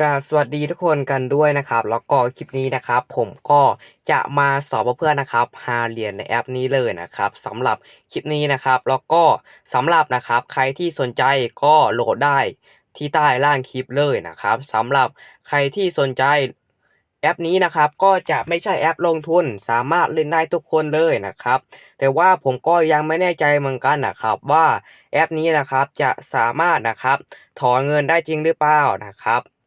กาสวัสดีทุกคนกันด้วยนะครับแล้วก็คลิปนี้นะครับผมก็จะมาสอนเพื่อนนะครับหาเหรียญในแอปนี้เลยนะครับสำหรับคลิปนี้นะครับแล้วก็สำหรับนะครับใครที่สนใจก็โหลดได้ที่ใต้ล่างคลิปเลยนะครับสำหรับใครที่สนใจแอปนี้นะครับก็จะไม่ใช่แอปลงทุนสามารถเล่นได้ทุกคนเลยนะครับ แต่ว่าผมก็ยังไม่แน่ใจเหมือนกันนะครับว่าแอปนี้นะครับจะสามารถนะครับถอนเงินได้จริงหรือเปล่านะครับ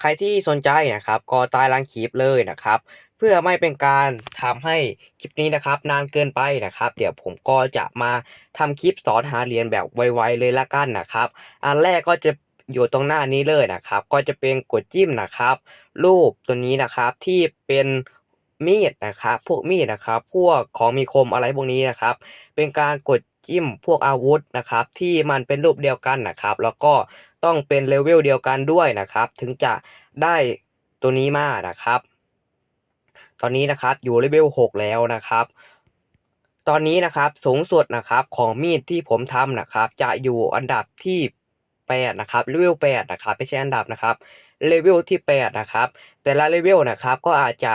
ใครที่สนใจนะครับก็ใต้ล่างคลิปเลยนะครับ เพื่อไม่เป็นการทำให้คลิปนี้นะครับ นานเกินไปนะครับ เดี๋ยวผมก็จะมาทำคลิปสอนหาเหรียญแบบไวๆเลยละกันนะครับ อันแรกก็จะอยู่ตรงหน้านี้เลยนะครับ ก็จะเป็นกดจิ้มนะครับ รูปตัวนี้นะครับที่เป็นมีดนะครับ พวกมีดนะครับ พวกของมีคมอะไรพวกนี้นะครับ เป็นการกดจิ้มพวกอาวุธนะครับ ที่มันเป็นรูปเดียวกันนะครับ แล้วก็ ต้องเป็นเลเวลเดียวกันด้วยนะครับ ถึงจะได้ตัวนี้มานะครับ ตอนนี้นะครับอยู่เลเวล6แล้วนะครับ ตอนนี้นะครับสูงสุดนะครับของมีดที่ผมทำนะครับ จะอยู่อันดับที่8นะครับเลเวล8นะครับไม่ใช่อันดับนะครับเลเวลที่8นะครับแต่ละเลเวลนะครับก็อาจจะ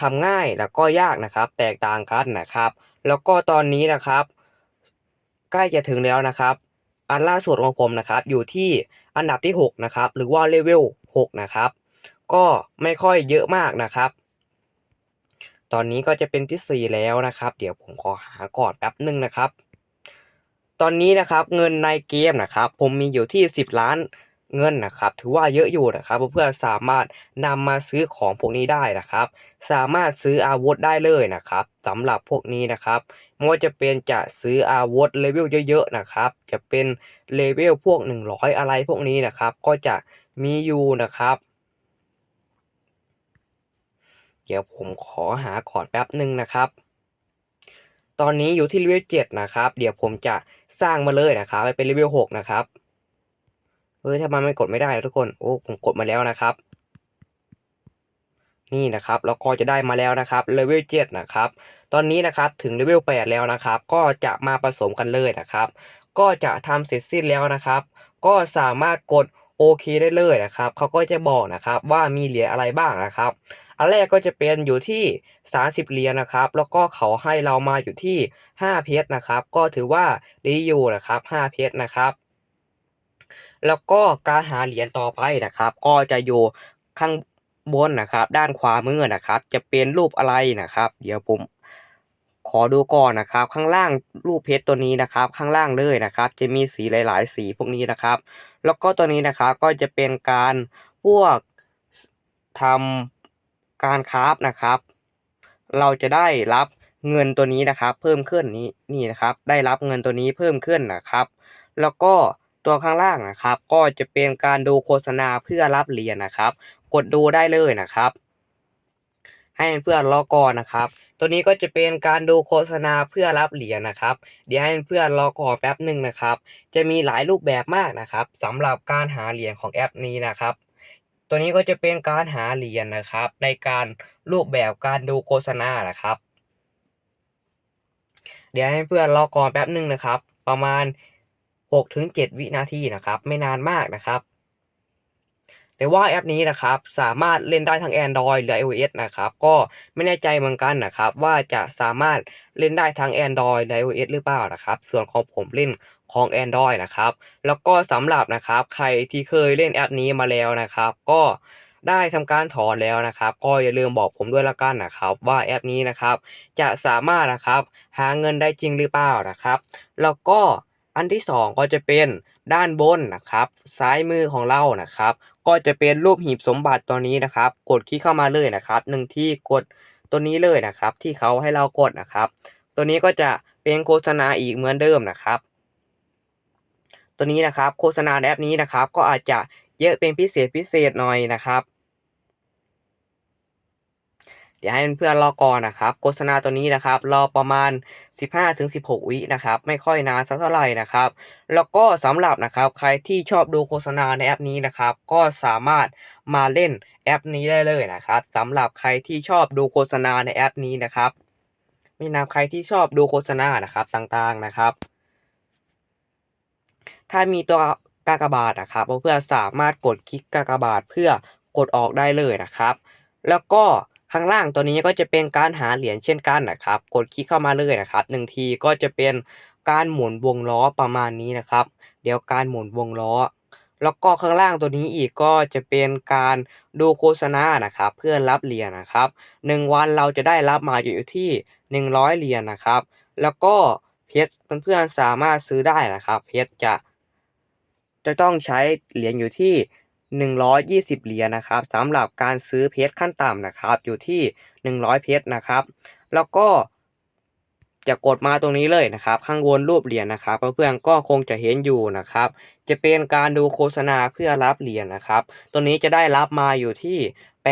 ทำง่ายแล้วก็ยากนะครับ แตกต่างกันนะครับ แล้วก็ตอนนี้นะครับ ใกล้จะถึงแล้วนะครับ อันล่าสุดของผมนะครับอยู่ที่อันดับที่6นะครับหรือว่าเลเวล6นะครับก็ไม่ค่อยเยอะมากนะครับ ตอนนี้ก็จะเป็นที่ 4 แล้วนะครับ เดี๋ยวผมขอหาก่อนแป๊บหนึ่งนะครับ ตอนนี้นะครับเงินในเกมนะครับ ผมมีอยู่ที่ 10 ล้าน เงินนะครับ ถือว่าเยอะอยู่นะครับเพื่อนๆสามารถนำมาซื้อของพวกนี้ได้นะครับ สามารถซื้ออาวุธได้เลยนะครับสำหรับพวกนี้นะครับไม่ว่าจะเป็นจะซื้ออาวุธเลเวลเยอะๆนะครับ จะเป็นเลเวลพวก 100 อะไรพวกนี้นะครับ ก็จะมีอยู่นะครับ เดี๋ยวผมขอหาก่อนแป๊บหนึ่งนะครับตอนนี้อยู่ที่เลเวล7นะครับ เดี๋ยวผมจะสร้างมาเลยนะครับไปเป็นเลเวล6นะครับ เฮ้ยทำไมไม่กดไม่ได้ทุกคนโอ้ผมกดมาแล้วนะครับ นี่นะครับแล้วก็จะได้มาแล้วนะครับเลเวล7นะครับตอนนี้นะครับถึงเลเวล8แล้วนะครับ ก็จะมาผสมกันเลยนะครับ ก็จะทำเสร็จสิ้นแล้วนะครับ ก็สามารถกดโอเคได้เลยนะครับเขาก็จะบอกนะครับว่ามีเหรียญอะไรบ้างนะครับ อันแรกก็จะเป็นอยู่ที่ 30 เหรียญนะครับ แล้วก็เขาให้เรามาอยู่ที่ 5 เพชรนะครับ ก็ถือว่าดีอยู่นะครับ 5 เพชรนะครับ แล้วก็การหาเหรียญต่อไปนะครับ ก็จะอยู่ข้างบนนะครับ ด้านขวามือนะครับ จะเป็นรูปอะไรนะครับ เดี๋ยวผมขอดูก่อนนะครับ ข้างล่างรูปเพชรตัวนี้นะครับ ข้างล่างเลยนะครับ จะมีสีหลาย ๆ สีพวกนี้นะครับ แล้วก็ตัวนี้นะครับก็จะเป็นการพวกทำการคราฟนะครับ เราจะได้รับเงินตัวนี้นะครับ เพิ่มขึ้นนี้นี่นะครับ ได้รับเงินตัวนี้เพิ่มขึ้นนะครับ แล้วก็ ตัวข้างล่างนะครับ ก็จะเป็นการดูโฆษณาเพื่อรับเหรียญนะครับ กดดูได้เลยนะครับ ให้เพื่อนรอก่อนนะครับ ตัวนี้ก็จะเป็นการดูโฆษณาเพื่อรับเหรียญนะครับ เดี๋ยวให้เพื่อนรอก่อนแป๊บหนึ่งนะครับ จะมีหลายรูปแบบมากนะครับสำหรับการหาเหรียญของแอปนี้นะครับตัวนี้ก็จะเป็นการหาเหรียญนะครับ ในการรูปแบบการดูโฆษณานะครับ เดี๋ยวให้เพื่อนรอก่อนแป๊บหนึ่งนะครับ ประมาณ 6-7 วินาทีนะครับ ไม่นานมากนะครับ แต่ว่าแอปนี้นะครับสามารถเล่นได้ทั้ง Android หรือ iOS นะครับ ก็ไม่แน่ใจเหมือนกันนะครับ ว่าจะสามารถเล่นได้ทั้ง Android และ iOS หรือเปล่านะครับ ส่วนของผมเล่นของ Android นะครับ แล้วก็สำหรับนะครับใครที่เคยเล่นแอปนี้มาแล้วนะครับ ก็ได้ทำการถอนแล้วนะครับ ก็อย่าลืมบอกผมด้วยละกันนะครับ ว่าแอปนี้นะครับ จะสามารถนะครับหาเงินได้จริงหรือเปล่านะครับ แล้วก็ อันที่ 2 ก็จะเป็นด้านบนนะครับ ซ้ายมือของเรานะครับ ก็จะเป็นรูปหีบสมบัติตัวนี้นะครับ กดคลิกเข้ามาเลยนะครับหนึ่งที่กดตัวนี้เลยนะครับ ที่เขาให้เรากดนะครับ ตัวนี้ก็จะเป็นโฆษณาอีกเหมือนเดิมนะครับ ตัวนี้นะครับโฆษณาแอปนี้นะครับ ก็อาจจะเยอะเป็นพิเศษพิเศษหน่อยนะครับ เดี๋ยวให้เพื่อนรอก่อนนะครับโฆษณาตัวนี้นะครับรอประมาณ 15-16 วินะครับไม่ค่อยนานสักเท่าไหร่นะครับ แล้วก็สำหรับนะครับใครที่ชอบดูโฆษณาในแอปนี้นะครับก็สามารถมาเล่นแอปนี้ได้เลยนะครับสำหรับใครที่ชอบดูโฆษณาในแอปนี้นะครับไม่นำใครที่ชอบดูโฆษณานะครับต่างๆนะครับ ถ้ามีตัวกากบาทนะครับเพื่อนๆสามารถกดคลิกกากบาทเพื่อกดออกได้เลยนะครับ แล้วก็ ข้างล่างตัวนี้ก็จะเป็นการหาเหรียญเช่นกันนะครับ กดคลิกเข้ามาเลยนะครับหนึ่งทีก็จะเป็นการหมุนวงล้อประมาณนี้นะครับ เดี๋ยวการหมุนวงล้อ แล้วก็ข้างล่างตัวนี้อีกก็จะเป็นการดูโฆษณานะครับ เพื่อรับเหรียญนะครับหนึ่งวันเราจะได้รับมาอยู่ที่หนึ่งร้อยเหรียญนะครับ แล้วก็เพชรเพื่อนๆสามารถซื้อได้นะครับ เพชรจะจะต้องใช้เหรียญอยู่ที่ 120 เหรียญนะครับสำหรับการซื้อเพชรขั้นต่ำนะครับ อยู่ที่ 100 เพชรนะครับ แล้วก็จะกดมาตรงนี้เลยนะครับ ข้างบนรูปเหรียญนะครับเพื่อนๆก็คงจะเห็นอยู่นะครับ จะเป็นการดูโฆษณาเพื่อรับเหรียญนะครับ ตัวนี้จะได้รับมาอยู่ที่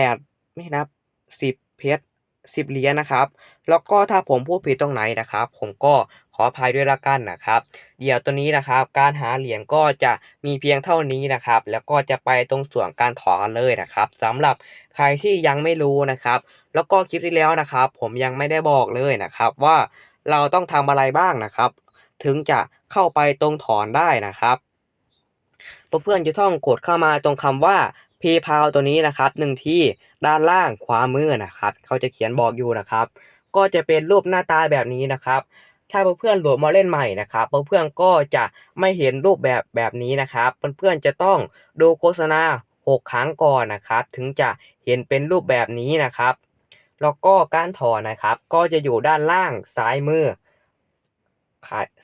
8 ไม่นับ 10 เพชร 10เหรียญนะครับ แล้วก็ถ้าผมพูดผิดตรงไหนนะครับ ผมก็ขออภัยด้วยละกันนะครับ เดี๋ยวตัวนี้นะครับ การหาเหรียญก็จะมีเพียงเท่านี้นะครับ แล้วก็จะไปตรงส่วนการถอนกันเลยนะครับสำหรับใครที่ยังไม่รู้นะครับ แล้วก็คลิปที่แล้วนะครับ ผมยังไม่ได้บอกเลยนะครับ ว่าเราต้องทำอะไรบ้างนะครับ ถึงจะเข้าไปตรงถอนได้นะครับเพื่อนๆจะต้องกดเข้ามาตรงคำว่า PayPal ตัวนี้นะครับหนึ่งที่ด้านล่างขวามือนะครับเขาจะเขียนบอกอยู่นะครับ ก็จะเป็นรูปหน้าตาแบบนี้นะครับ ถ้าเพื่อนๆโหลดมาเล่นใหม่นะครับเพื่อนๆก็จะไม่เห็นรูปแบบแบบนี้นะครับเพื่อนๆจะต้องดูโฆษณา 6 ครั้งก่อนนะครับ ถึงจะเห็นเป็นรูปแบบนี้นะครับแล้วก็การถอนนะครับ ก็จะอยู่ด้านล่างซ้ายมือ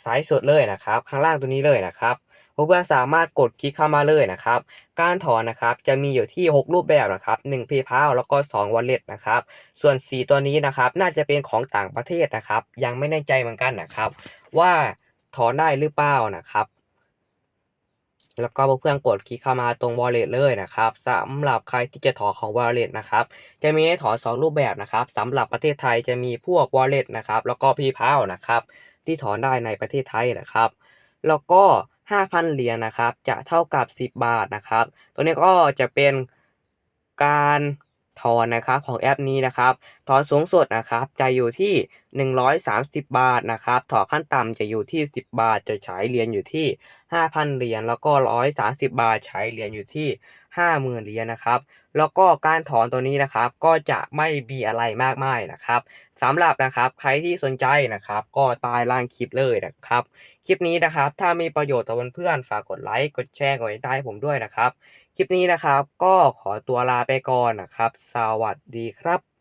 ซ้ายสุดเลยนะครับ ข้างล่างตัวนี้เลยนะครับเพื่อนๆสามารถกดคลิกเข้ามาเลยนะครับ การถอนนะครับจะมีอยู่ที่ 6 รูปแบบนะครับ1 PayPal แล้วก็2 Wallet นะครับ ส่วน 4 ตัวนี้นะครับ น่าจะเป็นของต่างประเทศนะครับ ยังไม่แน่ใจเหมือนกันนะครับ ว่าถอนได้หรือเปล่านะครับ แล้วก็เพื่อนๆกดคลิกเข้ามาตรง wallet เลยนะครับสำหรับใครที่จะถอนของ wallet นะครับจะมีให้ถอน2รูปแบบนะครับสำหรับประเทศไทยจะมีพวก wallet นะครับแล้วก็ PayPal นะครับที่ถอนได้ในประเทศไทยนะครับ แล้วก็ 5,000 เหรียญนะครับจะเท่ากับ 10 บาทนะครับ ตัวนี้ก็จะเป็นการ ถอนนะครับของแอปนี้นะครับถอนสูงสุดนะครับจะอยู่ที่ 130 บาทนะครับถอนขั้นต่ำจะอยู่ที่ 10 บาท จะใช้เหรียญอยู่ที่ 5,000 เหรียญแล้วก็ 130 บาทใช้เหรียญอยู่ที่ 50,000เหรียญนะครับ แล้วก็การถอนตัวนี้นะครับก็จะไม่มีอะไรมากมายนะครับสำหรับนะครับใครที่สนใจนะครับ ก็ใต้ล่างคลิปเลยนะครับ คลิปนี้นะครับถ้ามีประโยชน์ต่อเพื่อนๆฝากกดไลค์กดแชร์กดติดตามผมด้วยนะครับ คลิปนี้นะครับก็ขอตัวลาไปก่อนนะครับ สวัสดีครับ